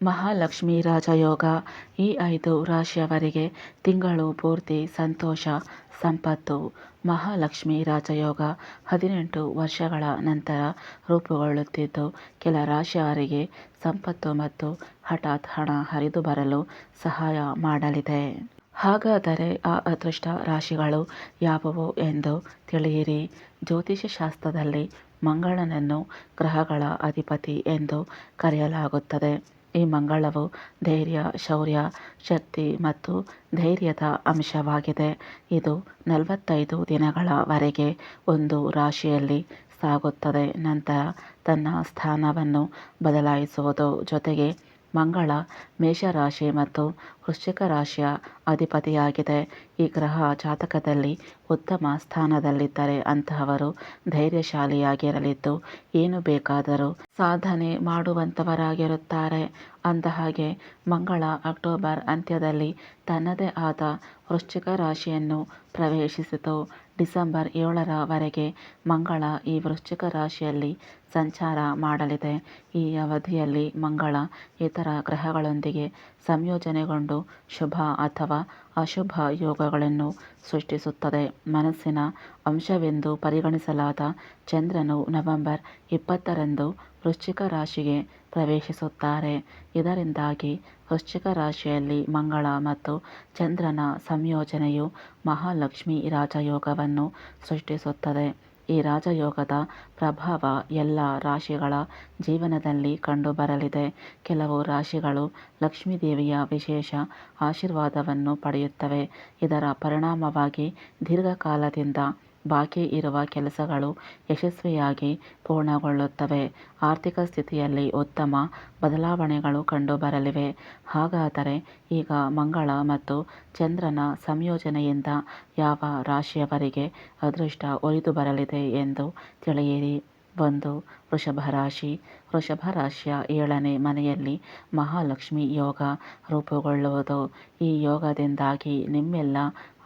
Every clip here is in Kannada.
ಮಹಾಲಕ್ಷ್ಮಿ ರಾಜಯೋಗ ಈ ಐದು ರಾಶಿಯವರಿಗೆ ತಿಂಗಳು ಪೂರ್ತಿ ಸಂತೋಷ, ಸಂಪತ್ತು. ಮಹಾಲಕ್ಷ್ಮಿ ರಾಜಯೋಗ ಹದಿನೆಂಟು ವರ್ಷಗಳ ನಂತರ ರೂಪುಗೊಳ್ಳುತ್ತಿದ್ದು, ಕೆಲ ರಾಶಿಯವರಿಗೆ ಸಂಪತ್ತು ಮತ್ತು ಹಠಾತ್ ಹಣ ಹರಿದು ಬರಲು ಸಹಾಯ ಮಾಡಲಿದೆ. ಹಾಗಾದರೆ ಆ ಅದೃಷ್ಟ ರಾಶಿಗಳು ಯಾವುವು ಎಂದು ತಿಳಿಯಿರಿ. ಜ್ಯೋತಿಷ್ಯ ಶಾಸ್ತ್ರದಲ್ಲಿ ಮಂಗಳನನ್ನು ಗ್ರಹಗಳ ಅಧಿಪತಿ ಎಂದು ಕರೆಯಲಾಗುತ್ತದೆ. ಈ ಮಂಗಳವು ಧೈರ್ಯ, ಶೌರ್ಯ, ಶಕ್ತಿ ಮತ್ತು ಧೈರ್ಯದ ಅಂಶವಾಗಿದೆ. ಇದು ನಲವತ್ತೈದು ದಿನಗಳವರೆಗೆ ಒಂದು ರಾಶಿಯಲ್ಲಿ ಸಾಗುತ್ತದೆ. ನಂತರ ತನ್ನ ಸ್ಥಾನವನ್ನು ಬದಲಾಯಿಸುವುದು ಜೊತೆಗೆ ಮಂಗಳ, ಮೇಷರಾಶಿ ಮತ್ತು ವೃಶ್ಚಿಕ ರಾಶಿಯ ಅಧಿಪತಿಯಾಗಿದೆ. ಈ ಗ್ರಹ ಜಾತಕದಲ್ಲಿ ಉತ್ತಮ ಸ್ಥಾನದಲ್ಲಿದ್ದರೆ ಅಂತಹವರು ಧೈರ್ಯಶಾಲಿಯಾಗಿರಲಿದ್ದು, ಏನು ಬೇಕಾದರೂ ಸಾಧನೆ ಮಾಡುವಂಥವರಾಗಿರುತ್ತಾರೆ ಅಂದಹಾಗೆ, ಮಂಗಳ ಅಕ್ಟೋಬರ್ ಅಂತ್ಯದಲ್ಲಿ ತನ್ನದೇ ಆದ ವೃಶ್ಚಿಕ ರಾಶಿಯನ್ನು ಪ್ರವೇಶಿಸಿತು. ಡಿಸೆಂಬರ್ ಏಳರ ವರೆಗೆ ಮಂಗಳ ಈ ವೃಶ್ಚಿಕ ರಾಶಿಯಲ್ಲಿ ಸಂಚಾರ ಮಾಡಲಿದೆ. ಈ ಅವಧಿಯಲ್ಲಿ ಮಂಗಳ ಇತರ ಗ್ರಹಗಳೊಂದಿಗೆ ಸಂಯೋಜನೆಗೊಂಡು ಶುಭ ಅಥವಾ ಅಶುಭ ಯೋಗಗಳನ್ನು ಸೃಷ್ಟಿಸುತ್ತದೆ. ಮನಸ್ಸಿನ ಅಂಶವೆಂದು ಪರಿಗಣಿಸಲಾದ ಚಂದ್ರನು ನವೆಂಬರ್ ಇಪ್ಪತ್ತರಂದು ವೃಶ್ಚಿಕ ರಾಶಿಗೆ ಪ್ರವೇಶಿಸುತ್ತಾರೆ. ಇದರಿಂದಾಗಿ ವೃಶ್ಚಿಕ ರಾಶಿಯಲ್ಲಿ ಮಂಗಳ ಮತ್ತು ಚಂದ್ರನ ಸಂಯೋಜನೆಯು ಮಹಾಲಕ್ಷ್ಮಿ ರಾಜಯೋಗವನ್ನು ಸೃಷ್ಟಿಸುತ್ತದೆ. ಈ ರಾಜಯೋಗದ ಪ್ರಭಾವ ಎಲ್ಲ ರಾಶಿಗಳ ಜೀವನದಲ್ಲಿ ಕಂಡುಬರಲಿದೆ. ಕೆಲವು ರಾಶಿಗಳು ಲಕ್ಷ್ಮೀದೇವಿಯ ವಿಶೇಷ ಆಶೀರ್ವಾದವನ್ನು ಪಡೆಯುತ್ತವೆ. ಇದರ ಪರಿಣಾಮವಾಗಿ ದೀರ್ಘಕಾಲದಿಂದ ಬಾಕಿ ಇರುವ ಕೆಲಸಗಳು ಯಶಸ್ವಿಯಾಗಿ ಪೂರ್ಣಗೊಳ್ಳುತ್ತವೆ. ಆರ್ಥಿಕ ಸ್ಥಿತಿಯಲ್ಲಿ ಉತ್ತಮ ಬದಲಾವಣೆಗಳು ಕಂಡುಬರಲಿವೆ. ಹಾಗಾದರೆ ಈಗ ಮಂಗಳ ಮತ್ತು ಚಂದ್ರನ ಸಂಯೋಜನೆಯಿಂದ ಯಾವ ರಾಶಿಯವರಿಗೆ ಅದೃಷ್ಟ ಒಲಿದು ಬರಲಿದೆ ಎಂದು ತಿಳಿಯಿರಿ. ಒಂದು ವೃಷಭ ರಾಶಿ ವೃಷಭ ರಾಶಿಯ ಏಳನೇ ಮನೆಯಲ್ಲಿ ಮಹಾಲಕ್ಷ್ಮಿ ಯೋಗ ರೂಪುಗೊಳ್ಳುವುದು. ಈ ಯೋಗದಿಂದಾಗಿ ನಿಮ್ಮೆಲ್ಲ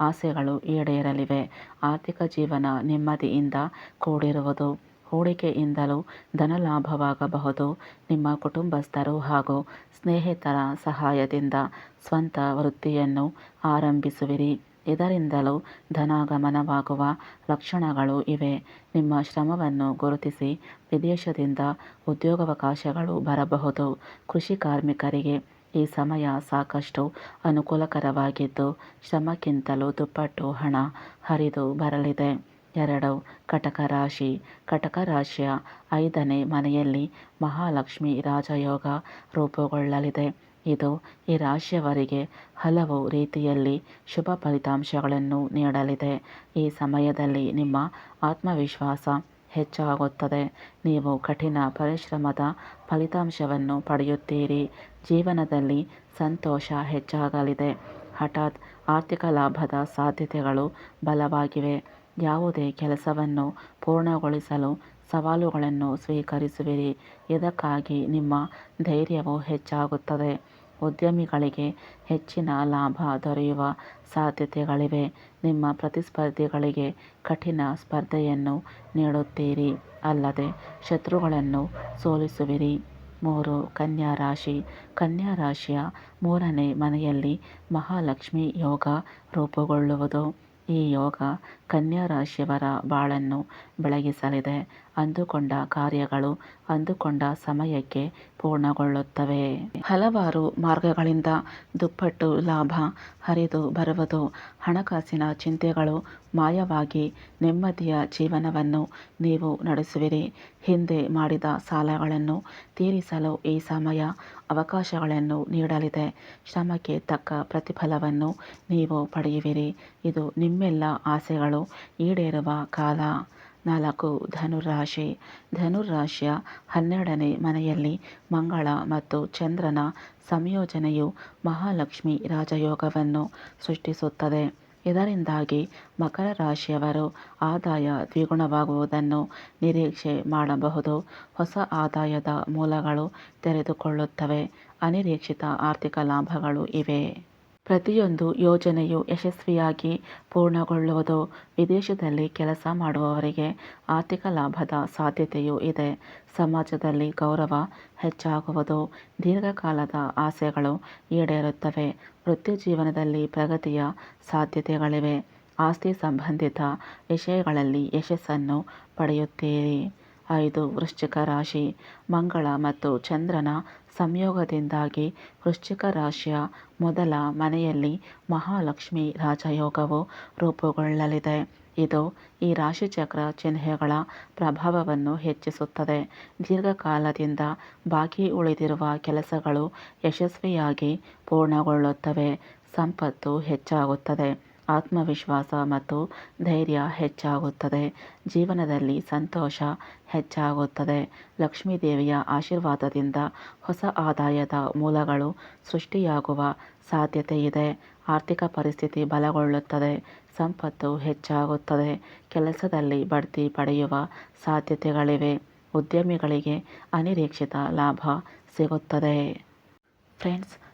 ಆಸೆಗಳು ಈಡೇರಲಿವೆ. ಆರ್ಥಿಕ ಜೀವನ ನೆಮ್ಮದಿಯಿಂದ ಕೂಡಿರುವುದು. ಹೂಡಿಕೆಯಿಂದಲೂ ಧನಲಾಭವಾಗಬಹುದು. ನಿಮ್ಮ ಕುಟುಂಬಸ್ಥರು ಹಾಗೂ ಸ್ನೇಹಿತರ ಸಹಾಯದಿಂದ ಸ್ವಂತ ವೃತ್ತಿಯನ್ನು ಆರಂಭಿಸುವಿರಿ. ಇದರಿಂದಲೂ ಧನಾಗಮನವಾಗುವ ಲಕ್ಷಣಗಳು ಇವೆ. ನಿಮ್ಮ ಶ್ರಮವನ್ನು ಗುರುತಿಸಿ ವಿದೇಶದಿಂದ ಉದ್ಯೋಗಾವಕಾಶಗಳು ಬರಬಹುದು. ಕೃಷಿ ಕಾರ್ಮಿಕರಿಗೆ ಈ ಸಮಯ ಸಾಕಷ್ಟು ಅನುಕೂಲಕರವಾಗಿದ್ದು, ಶ್ರಮಕ್ಕಿಂತಲೂ ದುಪ್ಪಟ್ಟು ಹಣ ಹರಿದು ಬರಲಿದೆ. ಎರಡು, ಕಟಕ ರಾಶಿ. ಕಟಕ ರಾಶಿಯ ಐದನೇ ಮನೆಯಲ್ಲಿ ಮಹಾಲಕ್ಷ್ಮಿ ರಾಜಯೋಗ ರೂಪುಗೊಳ್ಳಲಿದೆ. ಇದು ಈ ರಾಶಿಯವರಿಗೆ ಹಲವು ರೀತಿಯಲ್ಲಿ ಶುಭ ಫಲಿತಾಂಶಗಳನ್ನು ನೀಡಲಿದೆ. ಈ ಸಮಯದಲ್ಲಿ ನಿಮ್ಮ ಆತ್ಮವಿಶ್ವಾಸ ಹೆಚ್ಚಾಗುತ್ತದೆ. ನೀವು ಕಠಿಣ ಪರಿಶ್ರಮದ ಫಲಿತಾಂಶವನ್ನು ಪಡೆಯುತ್ತೀರಿ. ಜೀವನದಲ್ಲಿ ಸಂತೋಷ ಹೆಚ್ಚಾಗಲಿದೆ. ಹಠಾತ್ ಆರ್ಥಿಕ ಲಾಭದ ಸಾಧ್ಯತೆಗಳು ಬಲವಾಗಿವೆ. ಯಾವುದೇ ಕೆಲಸವನ್ನು ಪೂರ್ಣಗೊಳಿಸಲು ಸವಾಲುಗಳನ್ನು ಸ್ವೀಕರಿಸುವಿರಿ. ಇದಕ್ಕಾಗಿ ನಿಮ್ಮ ಧೈರ್ಯವು ಹೆಚ್ಚಾಗುತ್ತದೆ. ಉದ್ಯಮಿಗಳಿಗೆ ಹೆಚ್ಚಿನ ಲಾಭ ದೊರೆಯುವ ಸಾಧ್ಯತೆಗಳಿವೆ. ನಿಮ್ಮ ಪ್ರತಿಸ್ಪರ್ಧಿಗಳಿಗೆ ಕಠಿಣ ಸ್ಪರ್ಧೆಯನ್ನು ನೀಡುತ್ತೀರಿ. ಅಲ್ಲದೆ ಶತ್ರುಗಳನ್ನು ಸೋಲಿಸುವಿರಿ. ಮೂರು, ಕನ್ಯಾ ರಾಶಿ. ಕನ್ಯಾ ರಾಶಿಯ ಮೂರನೇ ಮನೆಯಲ್ಲಿ ಮಹಾಲಕ್ಷ್ಮಿ ಯೋಗ ರೂಪುಗೊಳ್ಳುವುದು. ಈ ಯೋಗ ಕನ್ಯಾ ರಾಶಿಯವರ ಬಾಳನ್ನು ಬೆಳಗಿಸಲಿದೆ. ಅಂದುಕೊಂಡ ಕಾರ್ಯಗಳು ಅಂದುಕೊಂಡ ಸಮಯಕ್ಕೆ ಪೂರ್ಣಗೊಳ್ಳುತ್ತವೆ. ಹಲವಾರು ಮಾರ್ಗಗಳಿಂದ ದುಪ್ಪಟ್ಟು ಲಾಭ ಹರಿದು ಬರುವುದು. ಹಣಕಾಸಿನ ಚಿಂತೆಗಳು ಮಾಯವಾಗಿ ನೆಮ್ಮದಿಯ ಜೀವನವನ್ನು ನೀವು ನಡೆಸುವಿರಿ. ಹಿಂದೆ ಮಾಡಿದ ಸಾಲಗಳನ್ನು ತೀರಿಸಲು ಈ ಸಮಯ ಅವಕಾಶಗಳನ್ನು ನೀಡಲಿದೆ. ಶ್ರಮಕ್ಕೆ ತಕ್ಕ ಪ್ರತಿಫಲವನ್ನು ನೀವು ಪಡೆಯುವಿರಿ. ಇದು ನಿಮ್ಮೆಲ್ಲ ಆಸೆಗಳು. ಈಡೇರುವ ಕಾಲ. ನಾಲ್ಕು ಧನುರಾಶಿ. ಧನುರಾಶಿಯ ಹನ್ನೆರಡನೇ ಮನೆಯಲ್ಲಿ ಮಂಗಳ ಮತ್ತು ಚಂದ್ರನ ಸಂಯೋಜನೆಯು ಮಹಾಲಕ್ಷ್ಮಿ ರಾಜಯೋಗವನ್ನು ಸೃಷ್ಟಿಸುತ್ತದೆ. ಇದರಿಂದಾಗಿ ಮಕರ ರಾಶಿಯವರು ಆದಾಯ ದ್ವಿಗುಣವಾಗುವುದನ್ನು ನಿರೀಕ್ಷೆ ಮಾಡಬಹುದು. ಹೊಸ ಆದಾಯದ ಮೂಲಗಳು ತೆರೆದುಕೊಳ್ಳುತ್ತವೆ. ಅನಿರೀಕ್ಷಿತ ಆರ್ಥಿಕ ಲಾಭಗಳು ಇವೆ. ಪ್ರತಿಯೊಂದು ಯೋಜನೆಯು ಯಶಸ್ವಿಯಾಗಿ ಪೂರ್ಣಗೊಳ್ಳುವುದು ವಿದೇಶದಲ್ಲಿ ಕೆಲಸ ಮಾಡುವವರಿಗೆ ಆರ್ಥಿಕ ಲಾಭದ ಸಾಧ್ಯತೆಯೂ ಇದೆ. ಸಮಾಜದಲ್ಲಿ ಗೌರವ ಹೆಚ್ಚಾಗುವುದು, ದೀರ್ಘಕಾಲದ ಆಸೆಗಳು ಈಡೇರುತ್ತವೆ. ವೃತ್ತಿಜೀವನದಲ್ಲಿ ಪ್ರಗತಿಯ ಸಾಧ್ಯತೆಗಳಿವೆ. ಆಸ್ತಿ ಸಂಬಂಧಿತ ವಿಷಯಗಳಲ್ಲಿ ಯಶಸ್ಸನ್ನು ಪಡೆಯುತ್ತೀರಿ. ಐದು ವೃಶ್ಚಿಕ ರಾಶಿ, ಮಂಗಳ ಮತ್ತು ಚಂದ್ರನ ಸಂಯೋಗದಿಂದಾಗಿ ವೃಶ್ಚಿಕ ರಾಶಿಯ ಮೊದಲ ಮನೆಯಲ್ಲಿ ಮಹಾಲಕ್ಷ್ಮಿ ರಾಜಯೋಗವು ರೂಪುಗೊಳ್ಳಲಿದೆ. ಇದು ಈ ರಾಶಿಚಕ್ರ ಚಿಹ್ನೆಗಳ ಪ್ರಭಾವವನ್ನು ಹೆಚ್ಚಿಸುತ್ತದೆ. ದೀರ್ಘಕಾಲದಿಂದ ಬಾಕಿ ಉಳಿದಿರುವ ಕೆಲಸಗಳು ಯಶಸ್ವಿಯಾಗಿ ಪೂರ್ಣಗೊಳ್ಳುತ್ತವೆ. ಸಂಪತ್ತು ಹೆಚ್ಚಾಗುತ್ತದೆ. ಆತ್ಮವಿಶ್ವಾಸ ಮತ್ತು ಧೈರ್ಯ ಹೆಚ್ಚಾಗುತ್ತದೆ. ಜೀವನದಲ್ಲಿ ಸಂತೋಷ ಹೆಚ್ಚಾಗುತ್ತದೆ. ಲಕ್ಷ್ಮೀದೇವಿಯ ಆಶೀರ್ವಾದದಿಂದ ಹೊಸ ಆದಾಯದ ಮೂಲಗಳು ಸೃಷ್ಟಿಯಾಗುವ ಸಾಧ್ಯತೆ ಇದೆ ಆರ್ಥಿಕ ಪರಿಸ್ಥಿತಿ ಬಲಗೊಳ್ಳುತ್ತದೆ. ಸಂಪತ್ತು ಹೆಚ್ಚಾಗುತ್ತದೆ. ಕೆಲಸದಲ್ಲಿ ಬಡ್ತಿ ಪಡೆಯುವ ಸಾಧ್ಯತೆಗಳಿವೆ. ಉದ್ಯಮಿಗಳಿಗೆ ಅನಿರೀಕ್ಷಿತ ಲಾಭ ಸಿಗುತ್ತದೆ. ಫ್ರೆಂಡ್ಸ್